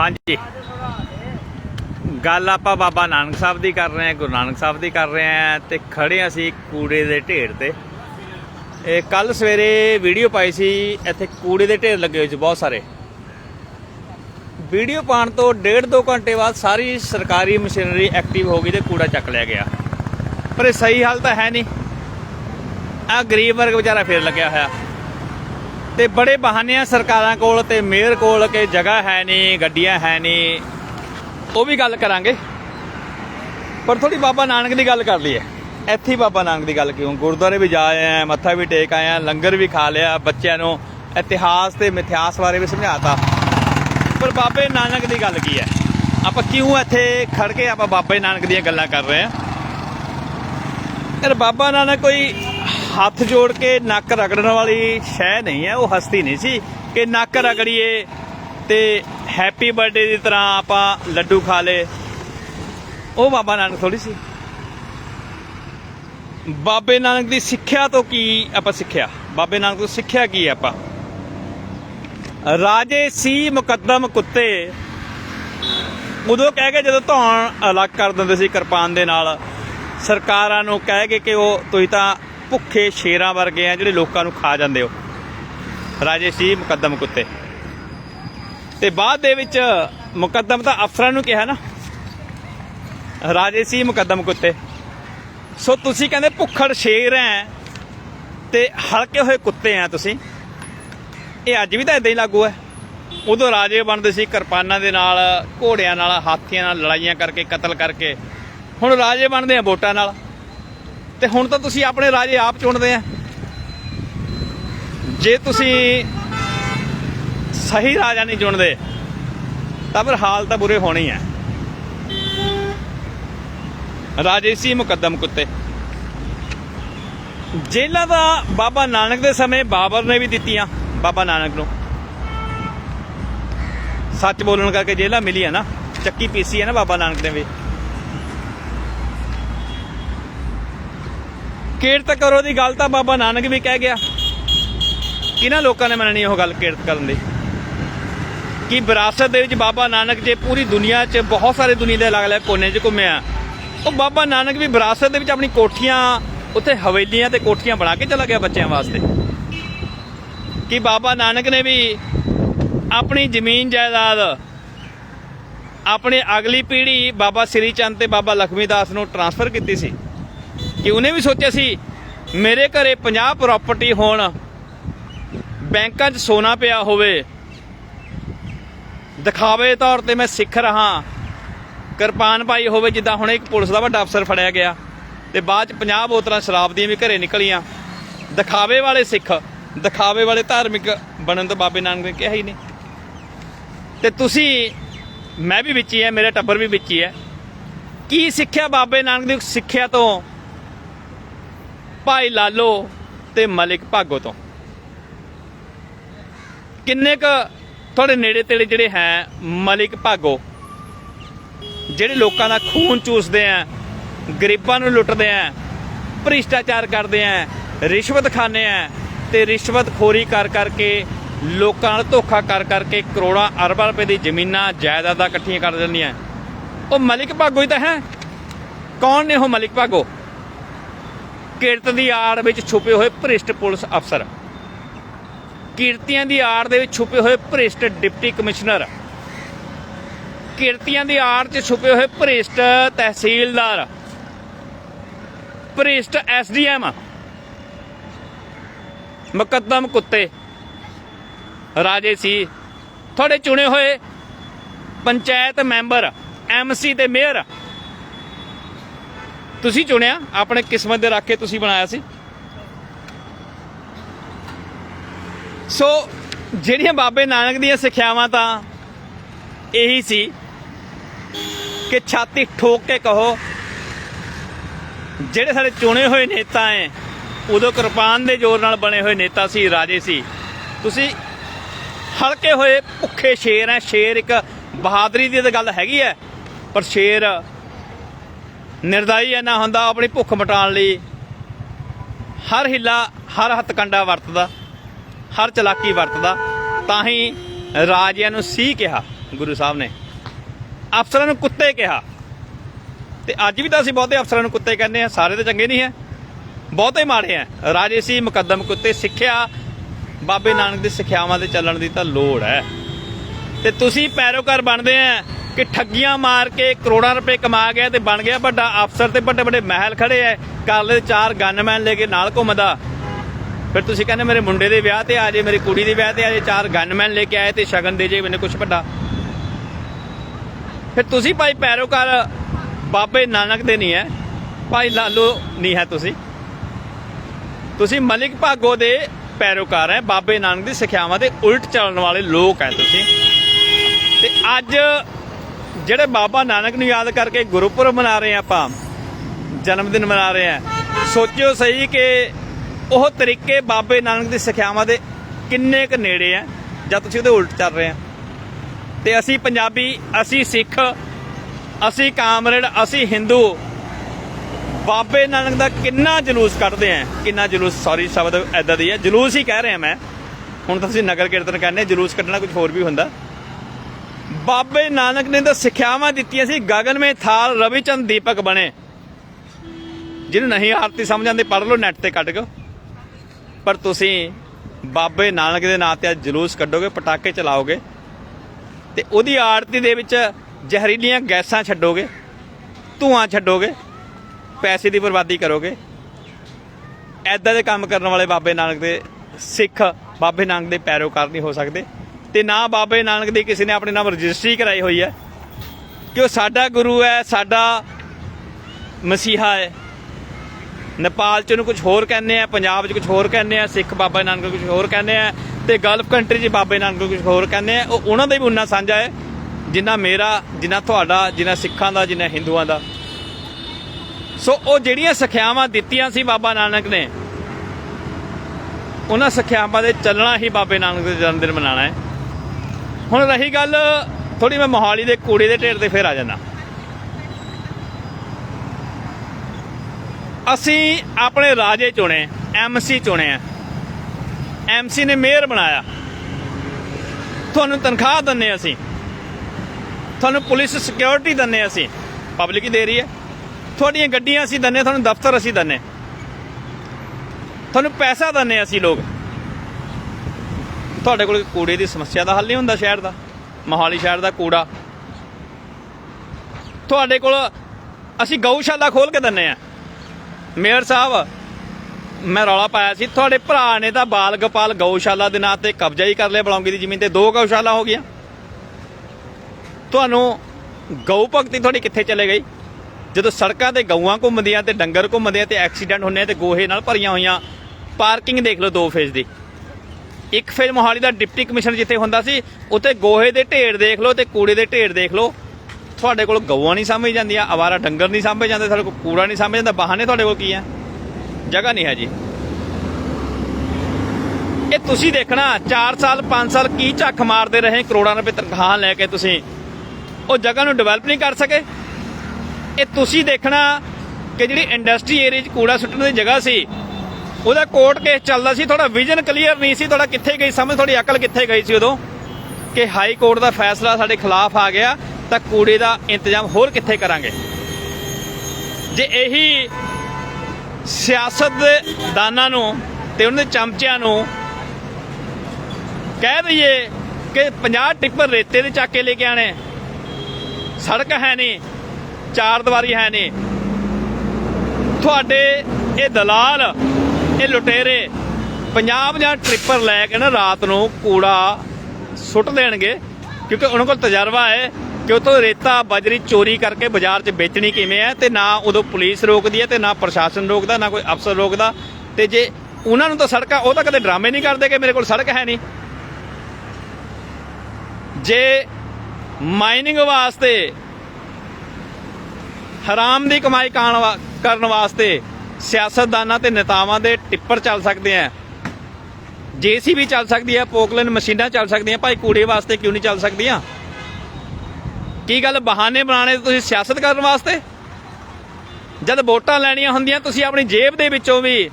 ਹਾਂਜੀ। ਗੱਲ ਆਪਾਂ ਬਾਬਾ ਨਾਨਕ ਸਾਹਿਬ ਦੀ ਕਰ ਰਹੇ ਹਾਂ, ਗੁਰੂ ਨਾਨਕ ਸਾਹਿਬ ਦੀ ਕਰ ਰਹੇ ਹਾਂ ਤੇ ਖੜੇ ਅਸੀਂ ਕੂੜੇ ਦੇ ਢੇਰ ਤੇ। ਇਹ ਕੱਲ ਸਵੇਰੇ ਵੀਡੀਓ ਪਾਈ ਸੀ, ਇੱਥੇ ਕੂੜੇ ਦੇ ਢੇਰ ਲੱਗੇ ਹੋਏ ਸੀ ਬਹੁਤ ਸਾਰੇ। ਵੀਡੀਓ ਪਾਉਣ ਤੋਂ ਡੇਢ ਦੋ ਘੰਟੇ ਬਾਅਦ ਸਾਰੀ ਸਰਕਾਰੀ ਮਸ਼ੀਨਰੀ ਐਕਟਿਵ ਹੋ ਗਈ ਤੇ ਕੂੜਾ ਚੱਕ ਲਿਆ ਗਿਆ। ਪਰ ਇਹ ਸਹੀ ਹਾਲ ਤਾਂ ਹੈ ਨਹੀਂ। ਆ ਗਰੀਬ ਵਰਗ ਵਿਚਾਰਾ ਫੇਰ ਲੱਗਿਆ ਹੋਇਆ। ਤੇ ਬੜੇ ਬਹਾਨੇ ਆ ਸਰਕਾਰਾਂ ਕੋਲ ਤੇ ਮੇਅਰ ਕੋਲ ਕਿ ਜਗ੍ਹਾ ਹੈ ਨਹੀਂ, ਗੱਡੀਆਂ ਹੈ ਨਹੀਂ। ਉਹ ਵੀ ਗੱਲ ਕਰਾਂਗੇ। ਪਰ ਥੋੜੀ ਬਾਬਾ ਨਾਨਕ ਦੀ ਗੱਲ ਕਰ ਲਈਏ। ਇੱਥੇ ਬਾਬਾ ਨਾਨਕ ਦੀ ਗੱਲ ਕਿਉਂ ਗੁਰਦੁਆਰੇ ਵੀ ਜਾ ਆਏ ਆ, ਮੱਥਾ ਵੀ ਟੇਕ ਆਏ ਆ, ਲੰਗਰ ਵੀ ਖਾ ਲਿਆ ਬੱਚਿਆਂ ਨੂੰ। ਇਤਿਹਾਸ ਤੇ ਮਿਥਿਹਾਸ ਬਾਰੇ ਵੀ ਸਮਝਾਤਾ। ਪਰ ਬਾਬੇ ਨਾਨਕ ਦੀ ਗੱਲ ਕੀ ਹੈ? ਆਪਾਂ ਕਿਉਂ ਇੱਥੇ ਖੜ ਕੇ ਆਪਾਂ ਬਾਬੇ ਨਾਨਕ ਦੀਆਂ ਗੱਲਾਂ ਕਰ ਰਹੇ ਆ? ਯਾਰ ਬਾਬਾ ਨਾਨਕ ਕੋਈ ਹੱਥ ਜੋੜ ਕੇ ਨੱਕ ਰਗੜਨ ਵਾਲੀ ਸ਼ੈ ਨਹੀਂ ਹੈ, ਉਹ ਹਸਤੀ ਨਹੀਂ ਸੀ ਕਿ ਨੱਕ ਰਗੜੀਏ ਤੇ ਹੈਪੀ ਬਰਥਡੇ ਦੀ ਤਰ੍ਹਾਂ ਆਪਾਂ ਲੱਡੂ ਖਾ ਲੇ ਉਹ ਬਾਬਾ ਨਾਨਕ ਥੋੜੀ ਸੀ। ਬਾਬੇ ਨਾਨਕ ਦੀ ਸਿੱਖਿਆ ਤੋਂ ਕੀ ਆਪਾਂ ਸਿੱਖਿਆ? ਬਾਬੇ ਨਾਨਕ ਤੋਂ ਸਿੱਖਿਆ ਕੀ ਹੈ ਆਪਾਂ? ਰਾਜੇ ਸੀ ਮੁਕੱਦਮ ਕੁੱਤੇ। ਉਦੋਂ ਕਹਿ ਕੇ ਜਦੋਂ ਧੌਣ ਅਲੱਗ ਕਰ ਦਿੰਦੇ ਸੀ ਕਿਰਪਾਨ ਦੇ ਨਾਲ। ਸਰਕਾਰਾਂ ਨੂੰ ਕਹਿ ਕੇ ਕਿ ਉਹ ਤੁਸੀਂ ਤਾਂ ਭੁੱਖੇ ਸ਼ੇਰਾਂ ਵਰਗੇ ਆ ਜਿਹੜੇ ਲੋਕਾਂ ਨੂੰ ਖਾ ਜਾਂਦੇ ਹੋ। ਰਾਜੇ ਸੀ ਮੁਕੱਦਮ ਕੁੱਤੇ। ਤੇ ਬਾਅਦ ਦੇ ਵਿੱਚ ਮੁਕੱਦਮ ਤਾਂ ਅਫਸਰਾਂ ਨੂੰ ਕਿਹਾ ਨਾ। ਰਾਜੇ ਸੀ ਮੁਕੱਦਮ ਕੁੱਤੇ। ਸੋ ਤੁਸੀਂ ਕਹਿੰਦੇ ਭੁੱਖੜ ਸ਼ੇਰ ਐ ਤੇ ਹਲਕੇ ਹੋਏ ਕੁੱਤੇ ਆ ਤੁਸੀਂ। ਇਹ ਅੱਜ ਵੀ ਤਾਂ ਇਦਾਂ ਹੀ ਲਾਗੂ ਹੈ ਉਦੋਂ ਰਾਜੇ ਬਣਦੇ ਸੀ ਕਿਰਪਾਨਾਂ ਦੇ ਨਾਲ, ਘੋੜਿਆਂ ਨਾਲ, ਹਾਥੀਆਂ ਨਾਲ ਲੜਾਈਆਂ ਕਰਕੇ, ਕਤਲ ਕਰਕੇ। ਹੁਣ ਰਾਜੇ ਬਣਦੇ ਆ ਵੋਟਾਂ ਨਾਲ। ਤੇ ਹੁਣ ਤਾਂ ਤੁਸੀਂ ਆਪਣੇ ਰਾਜੇ ਆਪ ਚੁਣਦੇ ਆ। ਜੇ ਤੁਸੀਂ ਸਹੀ ਰਾਜਾ ਨਹੀਂ ਚੁਣਦੇ, ਤਾਂ ਫਿਰ ਹਾਲ ਤਾਂ ਬੁਰੇ ਹੋਣੇ ਹੀ ਆ। ਰਾਜੇ ਸੀ ਮੁਕੱਦਮ ਕੁੱਤੇ। ਜੇਲਾਂ ਦਾ ਬਾਬਾ ਨਾਨਕ ਦੇ ਸਮੇਂ ਬਾਬਰ ਨੇ ਵੀ ਦਿੱਤੀਆਂ, ਬਾਬਾ ਨਾਨਕ ਨੂੰ। ਸੱਚ ਬੋਲਣ ਕਰਕੇ ਜੇਲਾਂ ਮਿਲੀ ਆ ਨਾ, ਚੱਕੀ ਪੀਸੀ ਹੈ ਨਾ ਬਾਬਾ ਨਾਨਕ ਨੇ ਵੀ। ਕੀਰਤ ਕਰੋ ਦੀ ਗੱਲ ਤਾਂ ਬਾਬਾ ਨਾਨਕ ਵੀ ਕਹਿ ਗਿਆ। ਕਿਹਨਾਂ ਲੋਕਾਂ ਨੇ ਮੰਨਣੀ ਉਹ ਗੱਲ ਕੀਰਤ ਕਰਨ ਦੀ? ਕਿ ਵਿਰਾਸਤ ਦੇ ਵਿੱਚ ਬਾਬਾ ਨਾਨਕ ਜੇ ਪੂਰੀ ਦੁਨੀਆ 'ਚ ਬਹੁਤ ਸਾਰੇ ਦੁਨੀਆ ਦੇ ਅਲੱਗ-ਅਲੱਗ ਕੋਨੇ 'ਚ ਘੁੰਮਿਆ ਉਹ ਬਾਬਾ ਨਾਨਕ ਵੀ ਵਿਰਾਸਤ ਦੇ ਵਿੱਚ ਆਪਣੀ ਕੋਠੀਆਂ ਉੱਥੇ ਹਵੇਲੀਆਂ ਤੇ ਕੋਠੀਆਂ ਬਣਾ ਕੇ ਚਲਾ ਗਿਆ ਬੱਚਿਆਂ ਵਾਸਤੇ। ਕਿ ਬਾਬਾ ਨਾਨਕ ਨੇ ਵੀ ਆਪਣੀ ਜ਼ਮੀਨ ਜਾਇਦਾਦ, ਆਪਣੀ ਅਗਲੀ ਪੀੜ੍ਹੀ ਬਾਬਾ ਸ੍ਰੀ ਚੰਦ ਤੇ ਬਾਬਾ ਲਖਮੀ ਦਾਸ ਨੂੰ ਟਰਾਂਸਫਰ ਕੀਤੀ ਸੀ? ਕਿ ਉਹਨੇ ਵੀ ਸੋਚਿਆ ਸੀ? ਮੇਰੇ ਘਰੇ 50 ਪ੍ਰਾਪਰਟੀ ਹੋਣ, ਬੈਂਕਾਂ 'ਚ ਸੋਨਾ ਪਿਆ ਹੋਵੇ। ਦਿਖਾਵੇ ਤੌਰ ਤੇ ਮੈਂ ਸਿੱਖ ਰਹਾ। ਕਿਰਪਾਨ ਪਾਈ ਹੋਵੇ, ਜਿੱਦਾਂ ਹੁਣ ਇੱਕ ਪੁਲਿਸ ਦਾ ਵੱਡਾ ਅਫਸਰ ਫੜਿਆ ਗਿਆ। ਤੇ ਬਾਅਦ ਚ 50 ਬੋਤਲਾਂ ਸ਼ਰਾਬ ਦੀਆਂ ਵੀ ਘਰੇ ਨਿਕਲੀਆਂ। ਦਿਖਾਵੇ ਵਾਲੇ ਸਿੱਖ, ਦਿਖਾਵੇ ਵਾਲੇ ਧਾਰਮਿਕ ਬਣਨ ਤੋਂ ਬਾਬੇ ਨਾਨਕ ਨੇ ਕਿਹਾ ਹੀ ਨਹੀਂ। ਤੇ ਤੁਸੀਂ, ਮੈਂ ਵੀ ਵਿੱਚ ਹੀ ਹੈ, ਮੇਰਾ ਟੱਬਰ ਵੀ ਵਿੱਚ ਹੀ ਹੈ। ਕੀ ਸਿੱਖਿਆ ਬਾਬੇ ਨਾਨਕ ਦੀ ਸਿੱਖਿਆ ਤੋਂ? ਭਾਈ ਲਾਲੋ ਤੇ ਮਲਿਕ ਭਾਗੋ ਤੋਂ। ਕਿੰਨੇ ਕ ਤੁਹਾਡੇ ਨੇੜੇ ਤੇੜੇ ਜਿਹੜੇ ਹੈ ਮਲਿਕ ਭਾਗੋ, ਜਿਹੜੇ ਲੋਕਾਂ ਦਾ ਖੂਨ ਚੂਸਦੇ ਆ ਗਰੀਬਾਂ ਨੂੰ ਲੁੱਟਦੇ ਆ ਭ੍ਰਿਸ਼ਟਾਚਾਰ ਕਰਦੇ ਆ ਰਿਸ਼ਵਤ ਖਾਂਦੇ ਆ ਤੇ ਰਿਸ਼ਵਤਖੋਰੀ ਕਰ ਕਰਕੇ ਲੋਕਾਂ ਨਾਲ ਧੋਖਾ ਕਰ ਕਰਕੇ ਕਰੋੜਾਂ ਅਰਬਾਂ ਰੁਪਏ ਦੀ ਜ਼ਮੀਨਾਂ, ਜਾਇਦਾਦਾਂ ਇਕੱਠੀਆਂ ਕਰ ਦਿੰਦੀਆਂ ਉਹ ਮਲਿਕ ਭਾਗੋ ਹੀ ਤਾਂ ਹੈ। ਕੌਣ ਨੇ ਉਹ ਮਲਿਕ ਭਾਗੋ? ਕਿਰਤ ਦੀ ਆੜ ਵਿੱਚ ਛੁਪੇ ਹੋਏ ਭ੍ਰਿਸ਼ਟ ਪੁਲਿਸ ਅਫਸਰ। ਕਿਰਤੀਆਂ ਦੀ ਆੜ ਦੇ ਵਿੱਚ ਛੁਪੇ ਹੋਏ ਭ੍ਰਿਸ਼ਟ ਡਿਪਟੀ ਕਮਿਸ਼ਨਰ। ਕਿਰਤੀਆਂ ਦੀ ਆੜ 'ਚ ਛੁਪੇ ਹੋਏ ਭ੍ਰਿਸ਼ਟ ਤਹਿਸੀਲਦਾਰ। ਭ੍ਰਿਸ਼ਟ ਐਸਡੀਐਮ। ਮੁਕੱਦਮ ਕੁੱਤੇ। ਰਾਜੇ ਸੀ। ਥੋੜੇ ਚੁਣੇ ਹੋਏ ਪੰਚਾਇਤ ਮੈਂਬਰ ਐਮਸੀ ਤੇ ਮੇਅਰ। ਤੁਸੀਂ ਚੁਣਿਆ, ਆਪਣੇ ਕਿਸਮਤ ਦੇ ਰੱਖ ਕੇ ਤੁਸੀਂ ਬਣਾਇਆ ਸੀ। ਸੋ ਜਿਹੜੀਆਂ ਬਾਬੇ ਨਾਨਕ ਦੀਆਂ ਸਿੱਖਿਆਵਾਂ ਤਾਂ ਇਹੀ ਸੀ ਕਿ ਛਾਤੀ ਠੋਕ ਕੇ ਕਹੋ, ਜਿਹੜੇ ਸਾਡੇ ਚੁਣੇ ਹੋਏ ਨੇਤਾ ਐ, ਉਦੋਂ ਕਿਰਪਾਨ ਦੇ ਜ਼ੋਰ ਨਾਲ ਬਣੇ ਹੋਏ ਨੇਤਾ ਸੀ, ਰਾਜੇ ਸੀ। ਤੁਸੀਂ ਹਲਕੇ ਹੋਏ ਭੁੱਖੇ ਸ਼ੇਰ ਐ, ਸ਼ੇਰ ਇੱਕ ਬਹਾਦਰੀ ਦੀ ਤਾਂ ਗੱਲ ਹੈਗੀ ਐ, ਪਰ ਸ਼ੇਰ ਨਿਰਦਾਈ ਐਨਾ ਹੁੰਦਾ ਆਪਣੀ ਭੁੱਖ ਮਟਾਉਣ ਲਈ। ਹਰ ਹਿੱਲਾ, ਹਰ ਹੱਥਕੰਡਾ ਵਰਤਦਾ, ਹਰ ਚਲਾਕੀ ਵਰਤਦਾ। ਤਾਂ ਹੀ ਰਾਜਿਆਂ ਨੂੰ ਸੀ ਕਿਹਾ, ਗੁਰੂ ਸਾਹਿਬ ਨੇ। ਅਫਸਰਾਂ ਨੂੰ ਕੁੱਤੇ ਕਿਹਾ। ਤੇ ਅੱਜ ਵੀ ਤਾਂ ਅਸੀਂ ਬਹੁਤੇ ਅਫਸਰਾਂ ਨੂੰ ਕੁੱਤੇ ਕਹਿੰਦੇ ਆ ਸਾਰੇ ਤਾਂ ਚੰਗੇ ਨਹੀਂ ਹੈ। ਬਹੁਤੇ ਮਾੜੇ ਆ ਰਾਜੇ ਸੀ ਮੁਕੱਦਮ ਕੁੱਤੇ, ਸਿੱਖਿਆ ਬਾਬੇ ਨਾਨਕ ਦੀ ਸਿੱਖਿਆਵਾਂ ਤੇ ਚੱਲਣ ਦੀ ਤਾਂ ਲੋੜ ਹੈ। ਤੇ ਤੁਸੀਂ ਪੈਰੋਕਾਰ ਬਣਦੇ ਆ ਕਿ ਠੱਗੀਆਂ ਮਾਰ ਕੇ ਕਰੋੜਾਂ ਰੁਪਏ ਕਮਾ ਗਿਆ ਤੇ ਬਣ ਗਿਆ ਵੱਡਾ ਅਫਸਰ ਤੇ ਵੱਡੇ ਵੱਡੇ ਮਹਿਲ ਖੜੇ ਐ। ਕਰ ਲੈ ਚਾਰ ਗਨਮੈਨ ਲੈ ਕੇ ਨਾਲ ਘੁੰਮਦਾ। ਫਿਰ ਤੁਸੀਂ ਕਹਿੰਦੇ ਮੇਰੇ ਮੁੰਡੇ ਦੇ ਵਿਆਹ ਤੇ ਆ ਜੇ ਮੇਰੀ ਕੁੜੀ ਦੇ ਵਿਆਹ ਤੇ ਆ ਜੇ ਚਾਰ ਗਨਮੈਨ ਲੈ ਕੇ ਆਏ ਤੇ ਸ਼ਗਨ ਦੇ ਜੇ ਮੈਨੂੰ ਕੁਝ ਵੱਡਾ। ਫਿਰ ਤੁਸੀਂ ਭਾਈ ਪੈਰੋਕਾਰ ਬਾਬੇ ਨਾਨਕ ਦੇ ਨਹੀਂ ਹੈ ਭਾਈ ਲਾਲੋ ਨਹੀਂ ਹੈ ਤੁਸੀਂ। ਤੁਸੀਂ ਮਲਿਕ ਭਾਗੋ ਦੇ ਪੈਰੋਕਾਰ ਹੈ ਬਾਬੇ ਨਾਨਕ ਦੀ ਸਿੱਖਿਆਵਾਂ ਦੇ ਉਲਟ ਚੱਲਣ ਵਾਲੇ ਲੋਕ ਹੈ ਤੁਸੀਂ। ਤੇ ਅੱਜ ਜਿਹੜੇ ਬਾਬਾ ਨਾਨਕ ਨੂੰ ਯਾਦ ਕਰਕੇ ਗੁਰਪੁਰਬ ਮਨਾ ਰਹੇ ਆ ਆਪਾਂ ਜਨਮ ਦਿਨ ਮਨਾ ਰਹੇ ਆ ਸੋਚਿਓ ਸਹੀ ਕਿ ਉਹ ਤਰੀਕੇ ਬਾਬੇ ਨਾਨਕ ਦੀ ਸਿੱਖਿਆਵਾਂ ਦੇ ਕਿੰਨੇ ਕੁ ਨੇੜੇ ਆ ਜਾਂ ਤੁਸੀਂ ਉਹਦੇ ਉਲਟ ਚੱਲ ਰਹੇ ਆ ਤੇ ਅਸੀਂ ਪੰਜਾਬੀ, ਅਸੀਂ ਸਿੱਖ, ਅਸੀਂ ਕਾਮਰੇਡ, ਅਸੀਂ ਹਿੰਦੂ, ਬਾਬੇ ਨਾਨਕ ਦਾ ਕਿੰਨਾ ਜਲੂਸ ਕੱਢਦੇ ਆ ਕਿੰਨਾ ਜਲੂਸ ਸੌਰੀ ਸ਼ਬਦ ਐਦਾਂ ਦੀ ਹੈ, ਜਲੂਸ ਹੀ ਕਹਿ ਰਿਹਾ ਮੈਂ, ਹੁਣ ਤਾਂ ਤੁਸੀਂ ਨਗਰ ਕੀਰਤਨ ਕਹਿੰਦੇ ਜਲੂਸ ਕੱਢਣਾ ਕੁਝ ਹੋਰ ਵੀ ਹੁੰਦਾ। ਬਾਬੇ ਨਾਨਕ ਨੇ ਤਾਂ ਸਿੱਖਿਆਵਾਂ ਦਿੱਤੀਆਂ ਸੀ, ਗਗਨ ਮੇ ਥਾਲ ਰਵੀਚੰਦ ਦੀਪਕ ਬਣੇ। ਜਿਹਨੂੰ ਨਹੀਂ ਆਰਤੀ ਸਮਝ ਆਉਂਦੀ, ਪੜ੍ਹ ਲਓ ਨੈਟ ਤੇ ਕੱਢ ਕੇ। ਪਰ ਤੁਸੀਂ ਬਾਬੇ ਨਾਨਕ ਦੇ ਨਾਂ ਤੇ ਅੱਜ ਜਲੂਸ ਕੱਢੋਗੇ, ਪਟਾਕੇ ਚਲਾਓਗੇ ਤੇ ਉਹਦੀ ਆਰਤੀ ਦੇ ਵਿੱਚ ਜ਼ਹਿਰੀਲੀਆਂ ਗੈਸਾਂ ਛੱਡੋਗੇ, ਧੂਆਂ ਛੱਡੋਗੇ, ਪੈਸੇ ਦੀ ਬਰਬਾਦੀ ਕਰੋਗੇ। ਐਦਾਂ ਦੇ ਕੰਮ ਕਰਨ ਵਾਲੇ ਬਾਬੇ ਨਾਨਕ ਦੇ ਸਿੱਖ, ਬਾਬੇ ਨਾਨਕ ਦੇ ਪੈਰੋਕਾਰ ਨਹੀਂ ਹੋ ਸਕਦੇ। ਤੇ ਨਾ ਬਾਬੇ ਨਾਨਕ ਦੀ ਕਿਸੇ ਨੇ ਆਪਣੇ ਨਾਮ ਰਜਿਸਟਰੀ ਕਰਾਈ ਹੋਈ ਹੈ। ਕਿ ਉਹ ਸਾਡਾ ਗੁਰੂ ਹੈ, ਸਾਡਾ ਮਸੀਹਾ ਹੈ। ਨੇਪਾਲ ਚ ਉਹਨੂੰ ਕੁਝ ਹੋਰ ਕਹਿੰਦੇ ਆ, ਪੰਜਾਬ ਚ ਕੁਝ ਹੋਰ ਕਹਿੰਦੇ ਆ, ਸਿੱਖ ਬਾਬਾ ਨਾਨਕ ਨੂੰ ਕੁਝ ਹੋਰ ਕਹਿੰਦੇ ਆ ਤੇ ਗਲਫ ਕੰਟਰੀ ਚ ਬਾਬੇ ਨਾਨਕ ਨੂੰ ਕੁਝ ਹੋਰ ਕਹਿੰਦੇ ਆ। ਉਹ ਉਹਨਾਂ ਦਾ ਵੀ ਉਨਾ ਸਾਂਝਾ ਹੈ, ਜਿੰਨਾ ਮੇਰਾ, ਜਿੰਨਾ ਤੁਹਾਡਾ, ਜਿੰਨਾ ਸਿੱਖਾਂ ਦਾ, ਜਿੰਨਾ ਹਿੰਦੂਆਂ ਦਾ। ਸੋ ਉਹ ਜਿਹੜੀਆਂ ਸਿੱਖਿਆਵਾਂ ਦਿੱਤੀਆਂ ਸੀ ਬਾਬਾ ਨਾਨਕ ਨੇ, ਉਹਨਾਂ ਸਿੱਖਿਆਵਾਂ ਦੇ ਚੱਲਣਾ ਹੀ ਬਾਬੇ ਨਾਨਕ ਦੇ ਜਨਮ ਦਿਨ ਮਨਾਉਣਾ ਹੈ। ਹੁਣ ਰਹੀ ਗੱਲ ਥੋੜੀ ਮੈਂ ਮੋਹਾਲੀ ਦੇ ਕੂੜੇ ਦੇ ਢੇਰ ਤੇ ਫੇਰ ਆ ਜਾਂਦਾ। ਅਸੀਂ ਆਪਣੇ ਰਾਜੇ ਚੁਣੇ ਐਮਸੀ ਚੁਣੇ ਆ। ਐਮਸੀ ਨੇ ਮੇਅਰ ਬਣਾਇਆ। ਤੁਹਾਨੂੰ ਤਨਖਾਹ ਦਿੰਨੇ ਅਸੀਂ। ਤੁਹਾਨੂੰ ਪੁਲਿਸ ਸਿਕਿਉਰਿਟੀ ਦਿੰਨੇ ਅਸੀਂ। ਪਬਲਿਕ ਹੀ ਦੇ ਰਹੀ ਹੈ। ਤੁਹਾਡੀਆਂ ਗੱਡੀਆਂ ਅਸੀਂ ਦਿੰਨੇ ਤੁਹਾਨੂੰ ਦਫ਼ਤਰ ਅਸੀਂ ਦਿੰਨੇ। ਤੁਹਾਨੂੰ ਪੈਸਾ ਦਿੰਨੇ ਅਸੀਂ ਲੋਕ। ਤੁਹਾਡੇ ਕੋਲ ਕੂੜੇ ਦੀ ਸਮੱਸਿਆ ਦਾ ਹੱਲ ਨਹੀਂ ਹੁੰਦਾ ਸ਼ਹਿਰ ਦਾ? ਮੋਹਾਲੀ ਸ਼ਹਿਰ ਦਾ ਕੂੜਾ। ਤੁਹਾਡੇ ਕੋਲ ਅਸੀਂ ਗਊਸ਼ਾਲਾ ਖੋਲ ਕੇ ਦਿੰਨੇ ਆ। ਮੇਅਰ ਸਾਹਿਬ, ਮੈਂ ਰੌਲਾ ਪਾਇਆ ਸੀ। ਤੁਹਾਡੇ ਭਰਾ ਨੇ ਤਾਂ ਬਾਲ ਗੋਪਾਲ ਗਊਸ਼ਾਲਾ ਦੇ ਨਾਂ ਤੇ ਕਬਜ਼ਾ ਹੀ ਕਰ ਲਿਆ ਬਲੌਂਗੀ ਦੀ ਜ਼ਮੀਨ ਤੇ। ਦੋ ਗਊਸ਼ਾਲਾ ਹੋ ਗਈਆਂ। ਤੁਹਾਨੂੰ ਗਊ ਭਗਤੀ ਤੁਹਾਡੀ ਕਿੱਥੇ ਚਲੇ ਗਈ? ਜਦੋਂ ਸੜਕਾਂ ਤੇ ਗਊਆਂ ਘੁੰਮਦੀਆਂ ਤੇ ਡੰਗਰ ਘੁੰਮਦੇ ਆ ਤੇ ਐਕਸੀਡੈਂਟ ਹੁੰਦੇ ਆ ਤੇ ਗੋਹੇ ਨਾਲ ਭਰੀਆਂ ਹੋਈਆਂ, ਪਾਰਕਿੰਗ ਦੇਖ ਲਓ ਦੋ ਫੇਜ਼ ਦੀ। ਇੱਕ ਫੇਜ਼ ਮੋਹਾਲੀ ਦਾ ਡਿਪਟੀ ਕਮਿਸ਼ਨਰ ਜਿੱਥੇ ਹੁੰਦਾ ਸੀ, ਉੱਥੇ ਗੋਹੇ ਦੇ ਢੇਰ ਦੇਖ ਲਓ ਤੇ ਕੂੜੇ ਦੇ ਢੇਰ ਦੇਖ ਲਓ। ਤੁਹਾਡੇ ਕੋਲ ਗਊਆਂ ਨਹੀਂ ਸਾਂਭੀ ਜਾਂਦੀਆਂ, ਆਵਾਰਾ ਡੰਗਰ ਨਹੀਂ ਸਾਂਭੇ ਜਾਂਦੇ ਤੁਹਾਡੇ ਕੋਲ ਕੂੜਾ ਨਹੀਂ ਸਾਂਭਿਆ ਜਾਂਦਾ, ਬਹਾਨੇ ਤੁਹਾਡੇ ਕੋਲ ਕੀ ਹੈ ਜਗ੍ਹਾ ਨਹੀਂ ਹੈ ਜੀ। ਇਹ ਤੁਸੀਂ ਦੇਖਣਾ 4 ਸਾਲ 5 ਸਾਲ ਕੀ ਝੱਖ ਮਾਰਦੇ ਰਹੇ, ਕਰੋੜਾਂ ਰੁਪਏ ਤਨਖਾਹ ਲੈ ਕੇ ਤੁਸੀਂ। ਉਹ ਜਗ੍ਹਾ ਨੂੰ ਡਿਵੈਲਪ ਨਹੀਂ ਕਰ ਸਕੇ। ਇਹ ਤੁਸੀਂ ਦੇਖਣਾ ਕਿ ਜਿਹੜੀ ਇੰਡਸਟਰੀ ਏਰੀਆ 'ਚ ਕੂੜਾ ਸੁੱਟਣ ਦੀ ਜਗ੍ਹਾ ਸੀ ਉਹਦਾ ਕੋਰਟ ਕੇਸ ਚੱਲਦਾ ਸੀ ਥੋੜਾ ਵਿਜ਼ਨ ਕਲੀਅਰ ਨਹੀਂ ਸੀ, ਤੁਹਾਡਾ ਕਿੱਥੇ ਗਈ, ਸਮਝ, ਤੁਹਾਡੀ ਅਕਲ ਕਿੱਥੇ ਗਈ ਸੀ ਉਦੋਂ? ਕਿ ਹਾਈ ਕੋਰਟ ਦਾ ਫੈਸਲਾ ਸਾਡੇ ਖਿਲਾਫ ਆ ਗਿਆ, ਤਾਂ ਕੂੜੇ ਦਾ ਇੰਤਜ਼ਾਮ ਹੋਰ ਕਿੱਥੇ ਕਰਾਂਗੇ? ਜੇ ਇਹੀ ਸਿਆਸਤਦਾਨਾਂ ਨੂੰ ਤੇ ਉਹਨਾਂ ਦੇ ਚਮਚਿਆਂ ਨੂੰ ਕਹਿ ਦਈਏ ਕਿ 50 ਟਿੱਪਰ ਰੇਤੇ ਦੇ ਚੱਕ ਕੇ ਲੈ ਕੇ ਆਣੇ ਸੜਕ ਹੈ ਨਹੀਂ, ਚਾਰ ਦੀਵਾਰੀ ਹੈ ਨਹੀਂ, ਤੁਹਾਡੇ ਇਹ ਦਲਾਲ ਇਹ ਲੁਟੇਰੇ ਪੰਜਾਬ ਜਾਂ ਟ੍ਰਿਪਰ ਲੈ ਕੇ ਨਾ ਰਾਤ ਨੂੰ ਕੂੜਾ ਸੁੱਟ ਦੇਣਗੇ, ਕਿਉਂਕਿ ਉਹਨਾਂ ਕੋਲ ਤਜਰਬਾ ਹੈ ਕਿ ਉਤੋਂ ਰੇਤਾ, ਬਜਰੀ ਚੋਰੀ ਕਰਕੇ ਬਾਜ਼ਾਰ 'ਚ ਵੇਚਣੀ ਕਿਵੇਂ ਹੈ ਤੇ ਨਾ ਉਦੋਂ ਪੁਲਿਸ ਰੋਕਦੀ ਹੈ ਤੇ ਨਾ ਪ੍ਰਸ਼ਾਸਨ ਰੋਕਦਾ, ਨਾ ਕੋਈ ਅਫਸਰ ਰੋਕਦਾ। ਤੇ ਜੇ ਉਹਨਾਂ ਨੂੰ ਤਾਂ ਸੜਕਾਂ, ਉਹ ਤਾਂ ਕਦੇ ਡਰਾਮੇ ਨਹੀਂ ਕਰਦੇ ਕਿ ਮੇਰੇ ਕੋਲ ਸੜਕ ਹੈ ਨਹੀਂ। ਜੇ ਮਾਈਨਿੰਗ ਵਾਸਤੇ, ਹਰਾਮ ਦੀ ਕਮਾਈ ਕਾਣ ਵਾ- ਕਰਨ ਵਾਸਤੇ ਸਿਆਸਤਦਾਨਾਂ ਤੇ ਨੇਤਾਵਾਂ ਦੇ ਟਿੱਪਰ ਚੱਲ ਸਕਦੇ ਆ। ਜੀਸੀਬੀ ਚੱਲ ਸਕਦੀ ਹੈ ਪੋਕਲਨ ਮਸ਼ੀਨਾਂ ਚੱਲ ਸਕਦੀਆਂ, ਭਾਈ ਕੂੜੇ ਵਾਸਤੇ ਕਿਉਂ ਨਹੀਂ ਚੱਲ ਸਕਦੀਆਂ? ਕੀ ਗੱਲ ਬਹਾਨੇ ਬਣਾਣੇ ਤੁਸੀਂ ਸਿਆਸਤ ਕਰਨ ਵਾਸਤੇ? ਜਦ ਵੋਟਾਂ ਲੈਣੀਆਂ ਹੁੰਦੀਆਂ, ਤੁਸੀਂ ਆਪਣੀ ਜੇਬ ਦੇ ਵਿੱਚੋਂ ਵੀ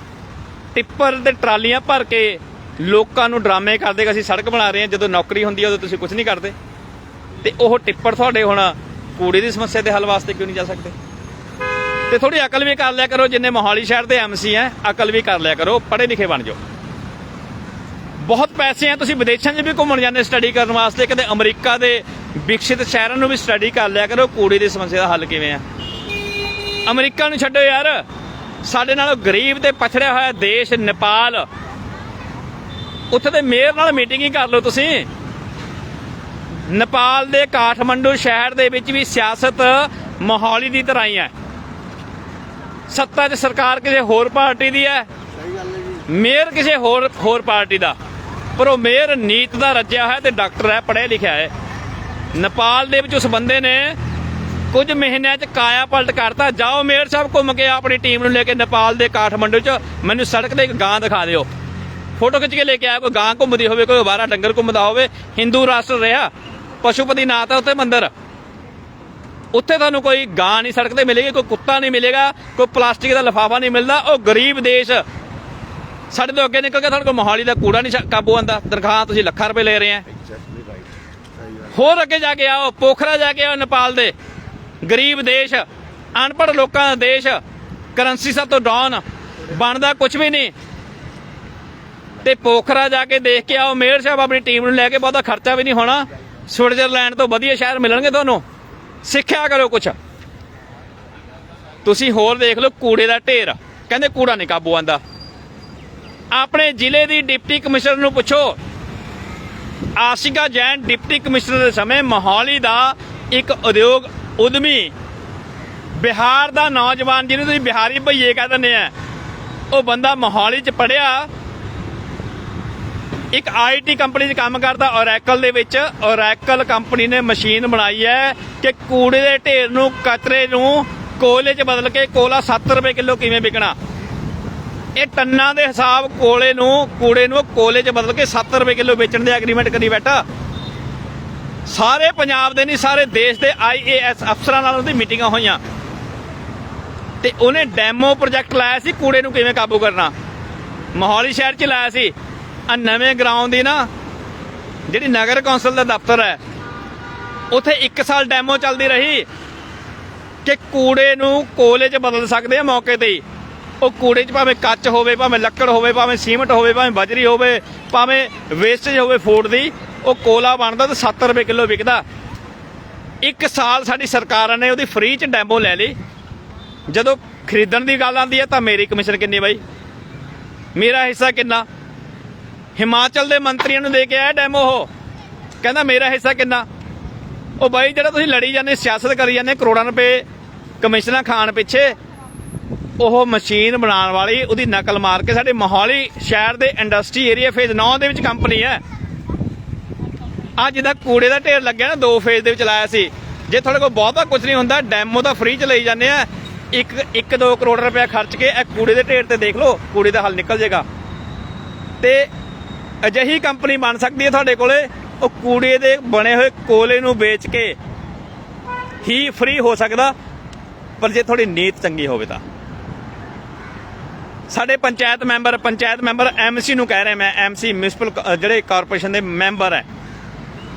ਟਿੱਪਰ ਤੇ ਟਰਾਲੀਆਂ ਭਰ ਕੇ ਲੋਕਾਂ ਨੂੰ ਡਰਾਮੇ ਕਰਦੇ ਕਿ ਅਸੀਂ ਸੜਕ ਬਣਾ ਰਹੇ ਹਾਂ, ਜਦੋਂ ਨੌਕਰੀ ਹੁੰਦੀ ਹੈ ਉਦੋਂ ਤੁਸੀਂ ਕੁਝ ਨਹੀਂ ਕਰਦੇ। ਤੇ ਉਹ ਟਿੱਪਰ ਤੁਹਾਡੇ ਹੁਣ ਕੂੜੇ ਦੀ ਸਮੱਸਿਆ ਦੇ ਹੱਲ ਵਾਸਤੇ ਕਿਉਂ ਨਹੀਂ ਜਾ ਸਕਦੇ? ਤੇ ਥੋੜੀ ਅਕਲ ਵੀ ਕਰ ਲਿਆ ਕਰੋ, ਜਿੰਨੇ ਮੋਹਾਲੀ ਸ਼ਹਿਰ ਦੇ ਐਮਸੀ ਐ, ਅਕਲ ਵੀ ਕਰ ਲਿਆ ਕਰੋ, ਪੜ੍ਹੇ ਲਿਖੇ ਬਣ ਜਾਓ। ਬਹੁਤ ਪੈਸੇ ਆ ਤੁਸੀਂ ਵਿਦੇਸ਼ਾਂ 'ਚ ਵੀ ਘੁੰਮਣ ਜਾਂਦੇ ਸਟੱਡੀ ਕਰਨ ਵਾਸਤੇ, ਕਦੇ ਅਮਰੀਕਾ ਦੇ ਵਿਕਸਿਤ ਸ਼ਹਿਰਾਂ ਨੂੰ ਵੀ ਸਟੱਡੀ ਕਰ ਲਿਆ ਕਰੋ, ਕੂੜੇ ਦੀ ਸਮੱਸਿਆ ਦਾ ਹੱਲ ਕਿਵੇਂ ਆ ਅਮਰੀਕਾ ਨੂੰ ਛੱਡੋ ਯਾਰ, ਸਾਡੇ ਨਾਲੋਂ ਗਰੀਬ ਤੇ ਪਛੜਿਆ ਹੋਇਆ ਦੇਸ਼ ਨੇਪਾਲ। ਉੱਥੇ ਦੇ ਮੇਅਰ ਨਾਲ ਮੀਟਿੰਗ ਹੀ ਕਰ ਲਓ ਤੁਸੀਂ। ਨੇਪਾਲ ਦੇ ਕਾਠਮੰਡੂ ਸ਼ਹਿਰ ਦੇ ਵਿੱਚ ਵੀ ਸਿਆਸਤ ਮੋਹਾਲੀ ਦੀ ਤਰ੍ਹਾਂ ਹੀ ਹੈ ਸੱਤਾ 'ਚ ਸਰਕਾਰ ਕਿਸੇ ਹੋਰ ਪਾਰਟੀ ਦੀ ਹੈ? ਮੇਅਰ ਕਿਸੇ ਹੋਰ ਹੋਰ ਪਾਰਟੀ ਦਾ। ਪਰ ਉਹ ਮੇਅਰ ਨੀਤ ਦਾ ਰੱਜਿਆ ਹੋਇਆ ਤੇ ਡਾਕਟਰ ਹੈ ਪੜ੍ਹਿਆ ਲਿਖਿਆ ਹੈ। ਨੇਪਾਲ ਦੇ ਵਿੱਚ ਉਸ ਬੰਦੇ ਨੇ ਕੁਝ ਮਹੀਨਿਆਂ 'ਚ ਕਾਇਆ ਪਲਟ ਕਰਤਾ। ਜਾਓ ਮੇਅਰ ਸਾਹਿਬ ਘੁੰਮ ਕੇ ਆਪਣੀ ਟੀਮ ਨੂੰ ਲੈ ਕੇ ਨੇਪਾਲ ਦੇ ਕਾਠਮੰਡੂ 'ਚ। ਮੈਨੂੰ ਸੜਕ ਤੇ ਇੱਕ ਗਾਂ ਦਿਖਾ ਦਿਓ। ਫੋਟੋ ਖਿੱਚ ਕੇ ਲੈ ਕੇ ਆਇਆ ਕੋਈ ਗਾਂ ਘੁੰਮਦੀ ਹੋਵੇ ਕੋਈ ਬਾਰਾ ਡੰਗਰ ਘੁੰਮਦਾ ਹੋਵੇ। ਹਿੰਦੂ ਰਾਸ਼ਟਰ ਰਿਹਾ। ਪਸ਼ੂਪਤੀ ਨਾਥ ਹੈ ਉੱਥੇ ਮੰਦਿਰ। ਉੱਥੇ ਤੁਹਾਨੂੰ ਕੋਈ ਗਾਂ ਨਹੀਂ ਸੜਕ ਤੇ ਮਿਲੇਗੀ ਕੋਈ ਕੁੱਤਾ ਨਹੀਂ ਮਿਲੇਗਾ ਕੋਈ ਪਲਾਸਟਿਕ ਦਾ ਲਿਫਾਫਾ ਨਹੀਂ ਮਿਲਦਾ ਉਹ ਗਰੀਬ ਦੇਸ਼। ਸਾਡੇ ਤੋਂ ਅੱਗੇ ਨਿਕਲ ਕੇ ਤੁਹਾਡੇ ਕੋਲ ਮੋਹਾਲੀ ਦਾ ਕੂੜਾ ਨਹੀਂ ਕਾਬੂ ਆਂਦਾ ਤਨਖਾਹ ਤੁਸੀਂ ਲੱਖਾਂ ਰੁਪਏ ਲੈ ਰਹੇ ਆ। ਹੋਰ ਅੱਗੇ ਜਾ ਕੇ ਆਓ ਪੋਖਰਾ ਜਾ ਕੇ ਆਓ ਨੇਪਾਲ ਦੇ। ਗਰੀਬ ਦੇਸ਼ ਅਨਪੜ੍ਹ ਲੋਕਾਂ ਦਾ ਦੇਸ਼ ਕਰੰਸੀ ਸਭ ਤੋਂ ਡਾਊਨ ਬਣਦਾ ਕੁਝ ਵੀ ਨਹੀਂ। ਤੇ ਪੋਖਰਾ ਜਾ ਕੇ ਦੇਖ ਕੇ ਆਓ ਮੇਅਰ ਸਾਹਿਬ ਆਪਣੀ ਟੀਮ ਨੂੰ ਲੈ ਕੇ ਬਹੁਤਾ ਖਰਚਾ ਵੀ ਨਹੀਂ ਹੋਣਾ। ਸਵਿਟਜ਼ਰਲੈਂਡ ਤੋਂ ਵਧੀਆ ਸ਼ਹਿਰ ਮਿਲਣਗੇ ਤੁਹਾਨੂੰ। ਸਿੱਖਿਆ ਕਰੋ ਕੁਛ। ਤੁਸੀਂ ਹੋਰ ਦੇਖ ਲਓ ਕੂੜੇ ਦਾ ਢੇਰ। ਕਹਿੰਦੇ ਕੂੜਾ ਨਹੀਂ ਕਾਬੂ ਆਂਦਾ ਆਪਣੇ ਜ਼ਿਲ੍ਹੇ ਦੀ ਡਿਪਟੀ ਕਮਿਸ਼ਨਰ ਨੂੰ ਪੁੱਛੋ। ਆਸ਼ਿਕਾ ਜੈਨ ਡਿਪਟੀ ਕਮਿਸ਼ਨਰ ਦੇ ਸਮੇਂ ਮੋਹਾਲੀ ਦਾ ਇੱਕ ਉਦਯੋਗ ਉਦਮੀ। ਬਿਹਾਰ ਦਾ ਨੌਜਵਾਨ ਜਿਹਨੂੰ ਤੁਸੀਂ ਬਿਹਾਰੀ ਭਈਏ ਕਹਿ ਦਿੰਦੇ ਆ। ਉਹ ਬੰਦਾ ਮੋਹਾਲੀ 'ਚ ਪੜਿਆ ਇੱਕ ਆਈਟੀ ਕੰਪਨੀ 'ਚ ਕੰਮ ਕਰਦਾ ਔਰੈਕਲ ਦੇ ਵਿੱਚ। ਔਰੈਕਲ ਕੰਪਨੀ ਨੇ ਮਸ਼ੀਨ ਬਣਾਈ ਹੈ ਕਿ ਕੂੜੇ ਦੇ ਢੇਰ ਨੂੰ ਕਚਰੇ ਨੂੰ ਕੋਲੇ 'ਚ ਬਦਲ ਕੇ ਕੋਲਾ 7 ਰੁਪਏ ਕਿਲੋ ਕਿਵੇਂ ਵਿਕਣਾ? ਇਹ ਟੰਨਾਂ ਦੇ ਹਿਸਾਬ ਕੋਲੇ ਨੂੰ, ਕੂੜੇ ਨੂੰ ਕੋਲੇ 'ਚ ਬਦਲ ਕੇ 7 ਰੁਪਏ ਕਿਲੋ ਵੇਚਣ ਦੇ ਐਗਰੀਮੈਂਟ ਕਰੀ ਬੈਠਾ। ਸਾਰੇ ਪੰਜਾਬ ਦੇ ਨਹੀਂ, ਸਾਰੇ ਦੇਸ਼ ਦੇ ਆਈਏਐਸ ਅਫਸਰਾਂ ਨਾਲ ਉਹਦੀ ਮੀਟਿੰਗਾਂ ਹੋਈਆਂ। ਤੇ ਉਹਨੇ ਡੈਮੋ ਪ੍ਰੋਜੈਕਟ ਲਾਇਆ ਸੀ ਕੂੜੇ ਨੂੰ ਕਿਵੇਂ ਕਾਬੂ ਕਰਨਾ? ਮੋਹਾਲੀ ਸ਼ਹਿਰ 'ਚ ਲਾਇਆ ਸੀ। ਆ ਨਵੇਂ ਗਰਾਊਂਡ ਦੀ ਨਾ, ਜਿਹੜੀ ਨਗਰ ਕੌਂਸਲ ਦਾ ਦਫ਼ਤਰ ਹੈ, ਉੱਥੇ 1 ਸਾਲ ਡੈਮੋ ਚੱਲਦੀ ਰਹੀ ਕਿ ਕੂੜੇ ਨੂੰ ਕੋਲੇ 'ਚ ਬਦਲ ਸਕਦੇ ਆ ਮੌਕੇ ਤੇ ਹੀ। ਉਹ ਕੂੜੇ 'ਚ ਭਾਵੇਂ ਕੱਚ ਹੋਵੇ, ਭਾਵੇਂ ਲੱਕੜ ਹੋਵੇ, ਭਾਵੇਂ ਸੀਮਟ ਹੋਵੇ, ਭਾਵੇਂ ਬਜਰੀ ਹੋਵੇ, ਭਾਵੇਂ ਵੇਸਟੇਜ ਹੋਵੇ ਫੂਡ ਦੀ, ਉਹ ਕੋਲਾ ਬਣਦਾ ਤਾਂ 70 ਰੁਪਏ ਕਿਲੋ ਵਿਕਦਾ। ਇੱਕ ਸਾਲ ਸਾਡੀ ਸਰਕਾਰਾਂ ਨੇ ਉਹਦੀ ਫ੍ਰੀ 'ਚ ਡੈਮੋ ਲੈ ਲਈ। ਜਦੋਂ ਖਰੀਦਣ ਦੀ ਗੱਲ ਆਉਂਦੀ ਹੈ ਤਾਂ ਮੇਰੀ ਕਮਿਸ਼ਨ ਕਿੰਨੀ ਬਾਈ? ਮੇਰਾ ਹਿੱਸਾ ਕਿੰਨਾ? ਹਿਮਾਚਲ ਦੇ ਮੰਤਰੀਆਂ ਨੂੰ ਦੇ ਕੇ ਆਇਆ ਡੈਮੋ ਉਹ। ਕਹਿੰਦਾ ਮੇਰਾ ਹਿੱਸਾ ਕਿੰਨਾ? ਉਹ ਬਾਈ, ਜਿਹੜਾ ਤੁਸੀਂ ਲੜੀ ਜਾਂਦੇ, ਸਿਆਸਤ ਕਰੀ ਜਾਂਦੇ, ਕਰੋੜਾਂ ਰੁਪਏ ਕਮਿਸ਼ਨਾਂ ਖਾਣ ਪਿੱਛੇ, ਉਹ ਮਸ਼ੀਨ ਬਣਾਉਣ ਵਾਲੀ, ਉਹਦੀ ਨਕਲ ਮਾਰ ਕੇ ਸਾਡੇ ਮੋਹਾਲੀ ਸ਼ਹਿਰ ਦੇ ਇੰਡਸਟਰੀ ਏਰੀਆ ਫੇਜ਼ 9 ਦੇ ਵਿੱਚ ਕੰਪਨੀ ਹੈ। ਅੱਜ ਦਾ ਕੂੜੇ ਦਾ ਢੇਰ ਲੱਗਿਆ ਨਾ, ਦੋ ਫੇਜ਼ ਦੇ ਵਿੱਚ ਲਾਇਆ ਸੀ। ਜੇ ਤੁਹਾਡੇ ਕੋਲ ਬਹੁਤਾ ਕੁਝ ਨਹੀਂ ਹੁੰਦਾ ਡੈਮੋ ਤਾਂ ਫ੍ਰੀ ਚ ਲਈ ਜਾਂਦੇ ਆ। ਇੱਕ 1-2 ਕਰੋੜ ਰੁਪਏ ਖਰਚ ਕੇ ਇਹ ਕੂੜੇ ਦੇ ਢੇਰ ਤੇ ਦੇਖ ਲਓ, ਕੂੜੇ ਦਾ ਹੱਲ ਨਿਕਲ ਜਾਏਗਾ। ਤੇ ਅਜਿਹੀ ਕੰਪਨੀ ਬਣ ਸਕਦੀ ਹੈ ਤੁਹਾਡੇ ਕੋਲੇ। ਉਹ ਕੂੜੇ ਦੇ ਬਣੇ ਹੋਏ ਕੋਲੇ ਨੂੰ ਵੇਚ ਕੇ ਹੀ ਫ੍ਰੀ ਹੋ ਸਕਦਾ। ਪਰ ਜੇ ਥੋੜੀ ਨੀਤ ਚੰਗੀ ਹੋਵੇ ਤਾਂ। ਸਾਡੇ panchayat member panchayat member MC ਨੂੰ ਕਹਿ ਰਹੇ ਮੈਂ ਐਮਸੀ ਮਿਊਨਿਸਪਲ ਜਿਹੜੇ ਕਾਰਪੋਰੇਸ਼ਨ ਦੇ ਮੈਂਬਰ ਹੈ।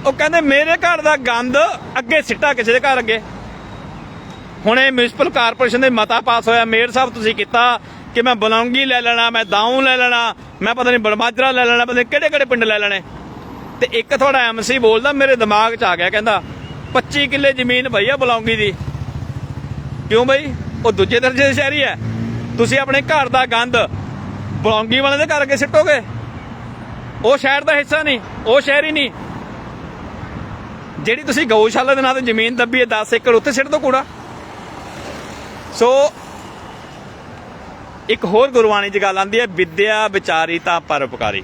ਉਹ ਕਹਿੰਦੇ, ਮੇਰੇ ਘਰ ਦਾ ਗੰਦ ਅੱਗੇ ਸਿੱਟਾ ਕਿਸੇ ਦੇ ਘਰ ਅੱਗੇ। ਹੁਣ ਇਹ ਮਿਊਨਿਸਪਲ ਕਾਰਪੋਰੇਸ਼ਨ ਦੇ ਮਤਾ ਪਾਸ ਹੋਇਆ। ਮੇਅਰ ਸਾਹਿਬ, ਤੁਸੀਂ ਕੀਤਾ। ਕਿ ਮੈਂ ਬਲੌਂਗੀ ਲੈ ਲੈਣਾ, ਮੈਂ ਦਾਉਂ ਲੈ ਲੈਣਾ, ਮੈਂ ਪਤਾ ਨਹੀਂ ਬੜਮਾਜਰਾ ਲੈ ਲੈਣਾ, ਪਤਾ ਨਹੀਂ ਕਿਹੜੇ ਕਿਹੜੇ ਪਿੰਡ ਲੈ ਲੈਣੇ। ਤੇ ਇੱਕ ਤੁਹਾਡਾ ਐਮਸੀ ਬੋਲਦਾ, ਮੇਰੇ ਦਿਮਾਗ 'ਚ ਆ ਗਿਆ, ਕਹਿੰਦਾ 25 ਕਿੱਲੇ ਜ਼ਮੀਨ ਪਈ ਆ ਬਲੌਂਗੀ ਦੀ। ਕਿਉਂ ਬਈ? ਉਹ ਦੂਜੇ ਦਰਜੇ ਦੇ ਸ਼ਹਿਰੀ ਹੈ। ਤੁਸੀਂ ਆਪਣੇ ਘਰ ਦਾ ਗੰਦ ਬਲੌਂਗੀ ਵਾਲੇ ਦੇ ਘਰ ਅੱਗੇ ਸਿੱਟੋਗੇ? ਉਹ ਸ਼ਹਿਰ ਦਾ ਹਿੱਸਾ ਨਹੀਂ, ਉਹ ਸ਼ਹਿਰ ਹੀ ਨਹੀਂ। ਜਿਹੜੀ ਤੁਸੀਂ ਗਊਸ਼ਾਲਾ ਦੇ ਨਾਂ ਤੇ ਜ਼ਮੀਨ ਦੱਬੀ ਹੈ 10 ਏਕੜ, ਉੱਥੇ ਸਿੱਟ ਦੋ ਕੂੜਾ। ਸੋ ਇੱਕ ਹੋਰ ਗੁਰਬਾਣੀ 'ਚ ਗੱਲ ਆਂਦੀ ਹੈ, ਵਿਦਿਆ ਵਿਚਾਰੀ ਤਾਂ ਪਰਉਪਕਾਰੀ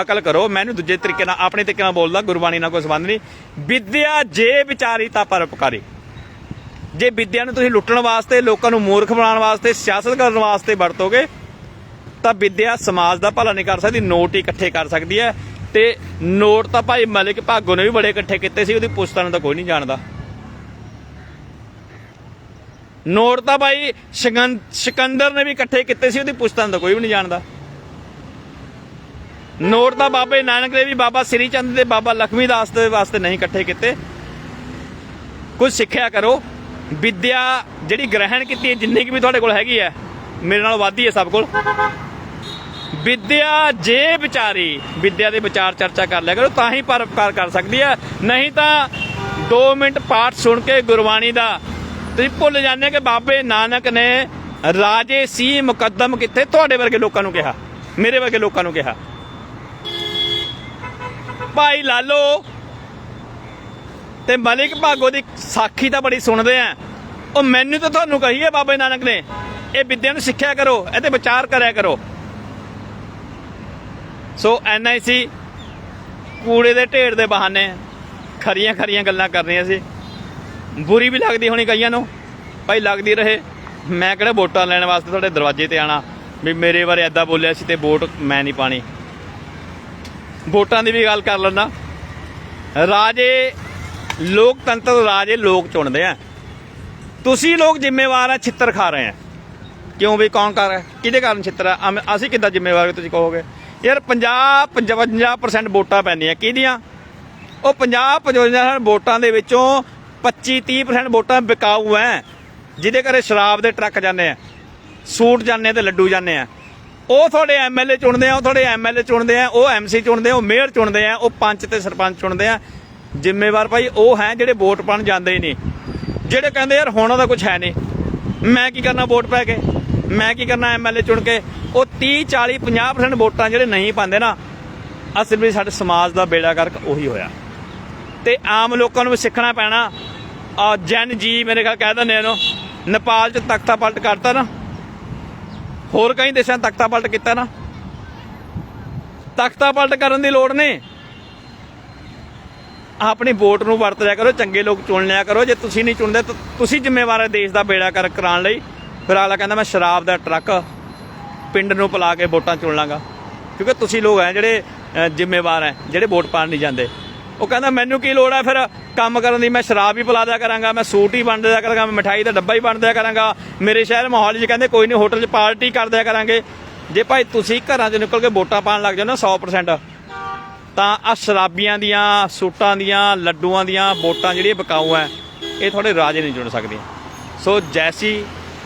ਅਕਲ ਕਰੋ, ਮੈਨੂੰ ਦੂਜੇ ਤਰੀਕੇ ਨਾਲ, ਆਪਣੇ ਤਰੀਕੇ ਨਾਲ ਬੋਲਦਾ, ਗੁਰਬਾਣੀ ਨਾਲ ਕੋਈ ਸੰਬੰਧ ਨਹੀਂ। ਵਿਦਿਆ ਜੇ ਵਿਚਾਰੀ ਤਾਂ ਪਰਉਪਕਾਰੀ ਜੇ ਵਿਦਿਆ ਨੂੰ ਤੁਸੀਂ ਲੁੱਟਣ ਵਾਸਤੇ, ਲੋਕਾਂ ਨੂੰ ਮੂਰਖ ਬਣਾਉਣ ਵਾਸਤੇ, ਸਿਆਸਤ ਕਰਨ ਵਾਸਤੇ ਵਰਤੋਗੇ, ਤਾਂ ਵਿਦਿਆ ਸਮਾਜ ਦਾ ਭਲਾ ਨਹੀਂ ਕਰ ਸਕਦੀ, ਨੋਟ ਹੀ ਇਕੱਠੇ ਕਰ ਸਕਦੀ ਹੈ। ਤੇ ਨੋਟ ਤਾਂ ਭਾਈ ਮਲਿਕ ਭਾਗੋ ਨੇ ਵੀ ਬੜੇ ਇਕੱਠੇ ਕੀਤੇ ਸੀ, ਉਹਦੀ ਪੁਸਤਕਾਂ ਨੂੰ ਤਾਂ ਕੋਈ ਨਹੀਂ ਜਾਣਦਾ। ਨੋਟ ਤਾਂ ਭਾਈ ਸਿਕੰਦਰ ਨੇ ਵੀ ਇਕੱਠੇ ਕੀਤੇ ਸੀ, ਉਹਦੀ ਪੁਸਤਕਾਂ ਨੂੰ ਕੋਈ ਵੀ ਨਹੀਂ ਜਾਣਦਾ। ਨੋਟ ਤਾਂ ਬਾਬੇ ਨਾਨਕ ਨੇ ਵੀ ਬਾਬਾ ਸ੍ਰੀ ਚੰਦ ਤੇ ਬਾਬਾ ਲਖਮੀ ਦਾਸ ਦੇ ਵਾਸਤੇ ਨਹੀਂ ਇਕੱਠੇ ਕੀਤੇ। ਕੁਝ ਸਿੱਖਿਆ ਕਰੋ। ਵਿਦਿਆ ਜਿਹੜੀ ਗ੍ਰਹਿਣ ਕੀਤੀ ਹੈ, ਜਿੰਨੀ ਕੁ ਵੀ ਤੁਹਾਡੇ ਕੋਲ ਹੈਗੀ ਹੈ, ਮੇਰੇ ਨਾਲ ਵੱਧ ਹੈ ਸਭ ਕੋਲ। ਵਿਦਿਆ ਜੇ ਵਿਚਾਰੀ, ਵਿਦਿਆ ਦੇ ਵਿਚਾਰ ਚਰਚਾ ਕਰ ਲਿਆ ਕਰੋ, ਤਾਂ ਹੀ ਪਰਪਕਾਰ ਕਰ ਸਕਦੀ ਹੈ। ਨਹੀਂ ਤਾਂ 2 ਮਿੰਟ ਪਾਠ ਸੁਣ ਕੇ ਗੁਰਬਾਣੀ ਦਾ ਤੁਸੀਂ ਭੁੱਲ ਜਾਂਦੇ ਕਿ ਬਾਬੇ ਨਾਨਕ ਨੇ ਰਾਜੇ ਸੀ ਮੁਕੱਦਮ ਕਿੱਥੇ? ਤੁਹਾਡੇ ਵਰਗੇ ਲੋਕਾਂ ਨੂੰ ਕਿਹਾ। ਮੇਰੇ ਵਰਗੇ ਲੋਕਾਂ ਨੂੰ ਕਿਹਾ। ਭਾਈ ਲਾਲੋ, ਤੇ ਮਲਿਕ ਭਾਗੋ ਦੀ ਸਾਖੀ ਤਾਂ ਬੜੀ ਸੁਣਦੇ ਆ। ਉਹ ਮੈਨੂੰ ਤਾਂ ਤੁਹਾਨੂੰ ਕਹੀ ਹੈ ਬਾਬੇ ਨਾਨਕ ਨੇ, ਇਹ ਵਿਦਿਆ ਨੂੰ ਸਿੱਖਿਆ ਕਰੋ, ਇਹਦੇ ਵਿਚਾਰ ਕਰਿਆ ਕਰੋ। ਸੋ ਐਨਆਈਸੀ ਕੂੜੇ ਦੇ ਢੇਰ ਦੇ ਬਹਾਨੇ ਖਰੀਆਂ ਖਰੀਆਂ ਗੱਲਾਂ ਕਰਨੀਆਂ ਸੀ। ਬੁਰੀ ਵੀ ਲੱਗਦੀ ਹੋਣੀ ਕਈਆਂ ਨੂੰ। ਭਾਈ ਲੱਗਦੀ ਰਹੇ। ਮੈਂ ਕਿਹੜਾ ਵੋਟਾਂ ਲੈਣ ਵਾਸਤੇ ਤੁਹਾਡੇ ਦਰਵਾਜ਼ੇ ਤੇ ਆਣਾ? ਵੀ ਮੇਰੇ ਬਾਰੇ ਐਦਾਂ ਬੋਲਿਆ ਸੀ ਤੇ ਵੋਟ ਮੈਂ ਨਹੀਂ ਪਾਣੀ। ਵੋਟਾਂ ਦੀ ਵੀ ਗੱਲ ਕਰ ਲੈਣਾ ਰਾਜੇ ਲੋਕਤੰਤਰ ਰਾਜੇ ਲੋਕ ਚੁਣਦੇ ਆ। ਤੁਸੀਂ ਲੋਕ ਜ਼ਿੰਮੇਵਾਰ ਆ, ਛਿੱਤਰ ਖਾ ਰਹੇ ਆ। ਕਿਉਂ ਵੀ ਕੌਣ ਕਰ ਰਿਹਾ? ਕਿਹਦੇ ਕਾਰਨ ਛਿੱਤਰ ਆ? ਅਸੀਂ ਕਿੱਦਾਂ ਜ਼ਿੰਮੇਵਾਰ ਤੁਸੀਂ ਕਹੋਗੇ? ਯਾਰ 50 55% ਵੋਟਾਂ ਪੈਂਦੀਆਂ। ਕਿਹਦੀਆਂ? ਉਹ 50 55% ਵੋਟਾਂ ਦੇ ਵਿੱਚੋਂ 25 30% ਵੋਟਾਂ ਵਿਕਾਊ ਐ ਜਿਹਦੇ ਘਰੇ ਸ਼ਰਾਬ ਦੇ ਟਰੱਕ ਜਾਂਦੇ ਆ, ਸੂਟ ਜਾਂਦੇ ਤੇ ਲੱਡੂ ਜਾਂਦੇ ਆ। ਉਹ ਤੁਹਾਡੇ ਐਮਐਲਏ ਚੁਣਦੇ ਆ, ਉਹ ਤੁਹਾਡੇ ਐਮਐਲਏ ਚੁਣਦੇ ਆ, ਉਹ ਐਮਸੀ ਚੁਣਦੇ ਆ, ਉਹ ਮੇਅਰ ਚੁਣਦੇ ਆ, ਉਹ ਪੰਚ ਤੇ ਸਰਪੰਚ ਚੁਣਦੇ ਆ। ਜ਼ਿੰਮੇਵਾਰ ਭਾਈ ਉਹ ਹੈ ਜਿਹੜੇ ਵੋਟ ਪਾਣ ਜਾਂਦੇ ਹੀ ਨਹੀਂ। ਜਿਹੜੇ ਕਹਿੰਦੇ ਯਾਰ ਹੁਣ ਉਹਦਾ ਕੁਝ ਹੈ ਨਹੀਂ। ਮੈਂ ਕੀ ਕਰਨਾ ਵੋਟ ਪੈ ਕੇ? ਮੈਂ ਕੀ ਕਰਨਾ ਐਮਐਲਏ ਚੁਣ ਕੇ? ਉਹ 30 40 50% ਵੋਟਾਂ ਜਿਹੜੇ ਨਹੀਂ ਪਾਉਂਦੇ ਨਾ, ਅਸਲ ਵਿੱਚ ਸਾਡੇ ਸਮਾਜ ਦਾ ਬੇੜਾ ਗਰਕ ਉਹੀ ਹੋਇਆ। ਤੇ ਆਮ ਲੋਕਾਂ ਨੂੰ ਵੀ ਸਿੱਖਣਾ ਪੈਣਾ। ਆ ਜਨ ਜੀ ਮੇਰੇ ਖਿਆਲ ਕਹਿ ਦਿੰਦੇ ਇਹਨੂੰ, ਨੇਪਾਲ 'ਚ ਤਖਤਾ ਪਲਟ ਕਰਤਾ ਨਾ। ਹੋਰ ਕਈ ਦੇਸ਼ਾਂ 'ਚ ਤਖਤਾ ਪਲਟ ਕੀਤਾ ਨਾ। ਤਖਤਾ ਪਲਟ ਕਰਨ ਦੀ ਲੋੜ ਨਹੀਂ। ਆਪਣੀ ਵੋਟ ਨੂੰ ਵਰਤ ਲਿਆ ਕਰੋ, ਚੰਗੇ ਲੋਕ ਚੁਣ ਲਿਆ ਕਰੋ। ਜੇ ਤੁਸੀਂ ਨਹੀਂ ਚੁਣਦੇ ਤਾਂ ਤੁਸੀਂ ਜ਼ਿੰਮੇਵਾਰ ਹੈ ਦੇਸ਼ ਦਾ ਬੇੜਾ ਕਰ, ਕਰਾਉਣ ਲਈ। ਫਿਰ ਆਲਾ ਕਹਿੰਦਾ ਮੈਂ ਸ਼ਰਾਬ ਦਾ ਟਰੱਕ ਪਿੰਡ ਨੂੰ ਪਿਲਾ ਕੇ ਵੋਟਾਂ ਚੁਣ ਲਾਂਗਾ। ਕਿਉਂਕਿ ਤੁਸੀਂ ਲੋਕ ਹੈ ਜਿਹੜੇ ਜ਼ਿੰਮੇਵਾਰ ਹੈ ਜਿਹੜੇ ਵੋਟ ਪਾਣ ਨਹੀਂ ਜਾਂਦੇ। ਉਹ ਕਹਿੰਦਾ, ਮੈਨੂੰ ਕੀ ਲੋੜ ਹੈ ਫਿਰ ਕੰਮ ਕਰਨ ਦੀ? ਮੈਂ ਸ਼ਰਾਬ ਹੀ ਪਿਲਾ ਦਿਆ ਕਰਾਂਗਾ, ਮੈਂ ਸੂਟ ਹੀ ਵੰਡ ਦਿਆ ਕਰਾਂਗਾ, ਮੈਂ ਮਠਾਈ ਦਾ ਡੱਬਾ ਹੀ ਵੰਡ ਦਿਆ ਕਰਾਂਗਾ। ਮੇਰੇ ਸ਼ਹਿਰ ਮਾਹੌਲ 'ਚ ਕਹਿੰਦੇ, ਕੋਈ ਨਹੀਂ, ਹੋਟਲ 'ਚ ਪਾਰਟੀ ਕਰ ਦਿਆ ਕਰਾਂਗੇ। ਜੇ ਭਾਈ ਤੁਸੀਂ ਘਰਾਂ 'ਚੋਂ ਨਿਕਲ ਕੇ ਵੋਟਾਂ ਪਾਣ ਲੱਗ ਜਾਓ ਨਾ 100% ਤਾਂ ਆ ਸ਼ਰਾਬੀਆਂ ਦੀਆਂ, ਸੂਟਾਂ ਦੀਆਂ, ਲੱਡੂਆਂ ਦੀਆਂ ਵੋਟਾਂ ਜਿਹੜੀਆਂ ਬਕਾਊ ਐ, ਇਹ ਤੁਹਾਡੇ ਰਾਜੇ ਨਹੀਂ ਚੁਣ ਸਕਦੀਆਂ। ਸੋ ਜੈਸੀ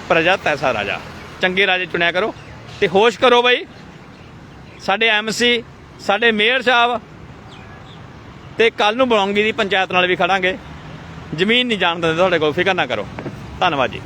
ਪ੍ਰਜਾ ਤੈਸਾ ਰਾਜਾ। ਚੰਗੇ ਰਾਜੇ ਚੁਣਿਆ ਕਰੋ ਤੇ ਹੋਸ਼ ਕਰੋ ਬਈ। ਸਾਡੇ ਐਮਸੀ ਸਾਡੇ ਮੇਅਰ ਸਾਹਿਬ ਤੇ ਕੱਲ ਨੂੰ ਬਲੌਂਗੀ ਦੀ ਪੰਚਾਇਤ ਨਾਲ ਵੀ ਖੜਾਂਗੇ। ਜ਼ਮੀਨ ਨਹੀਂ ਜਾਣ ਦਿੰਦੇ ਤੁਹਾਡੇ ਕੋਲ, ਫਿਕਰ ਨਾ ਕਰੋ। ਧੰਨਵਾਦ ਜੀ।